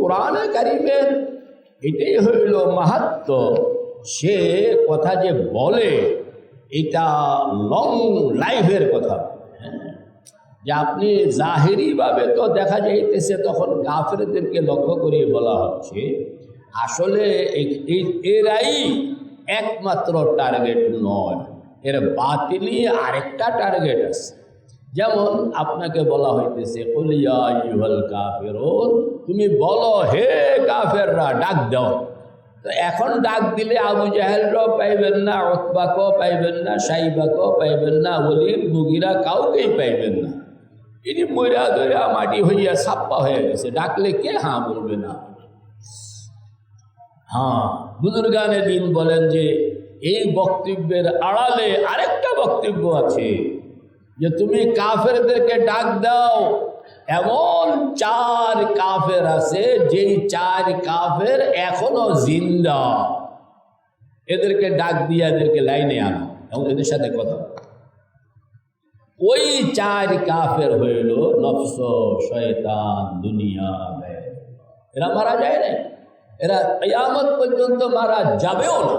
কোরআনে কারিমের এটাই হইল মাহাত্ম। সে কথা যে বলে, এটা লং লাইফের কথা। যে আপনি জাহেরিভাবে তো দেখা যাইতেছে, তখন কাফেরদেরকে লক্ষ্য করে বলা হচ্ছে, আসলে এরাই একমাত্র টার্গেট নয়। এর বাতিলি আরেকটা টার্গেট আছে। যেমন আপনাকে বলা হইতেছে তুমি বলো, হে কাফেররা, ডাক দাও। তো এখন ডাক দিলে আবু জাহেলরাও পাইবেন না ওতবাকেও পাইবেন না, সাইবাকেও পাইবেন না বলি মুগিরা কাউকেই পাইবেন না। ইনি ময়রা দইরা মাটি হইয়া ছাপ্পা হয়ে গেছে। ডাকলে কে হ্যাঁ বলবে না? হ্যাঁ বুজুর্গানে দিন বলেন যে, এই বক্তব্যের আড়ালে আরেকটা বক্তব্য আছে। যে তুমি কাফেরদেরকে ডাক দাও, এমন চার কাফের আছে, যেই চার কাফের এখনও জিন্দা। এদেরকে ডাক দিয়ে এদেরকে লাইনে আনো, এবং এদের সাথে কথা ওই চার কাফের হইল নফস, শয়তান, দুনিয়া এরা মারা যায় না এরা কিয়ামত পর্যন্ত মারা যাবেও না।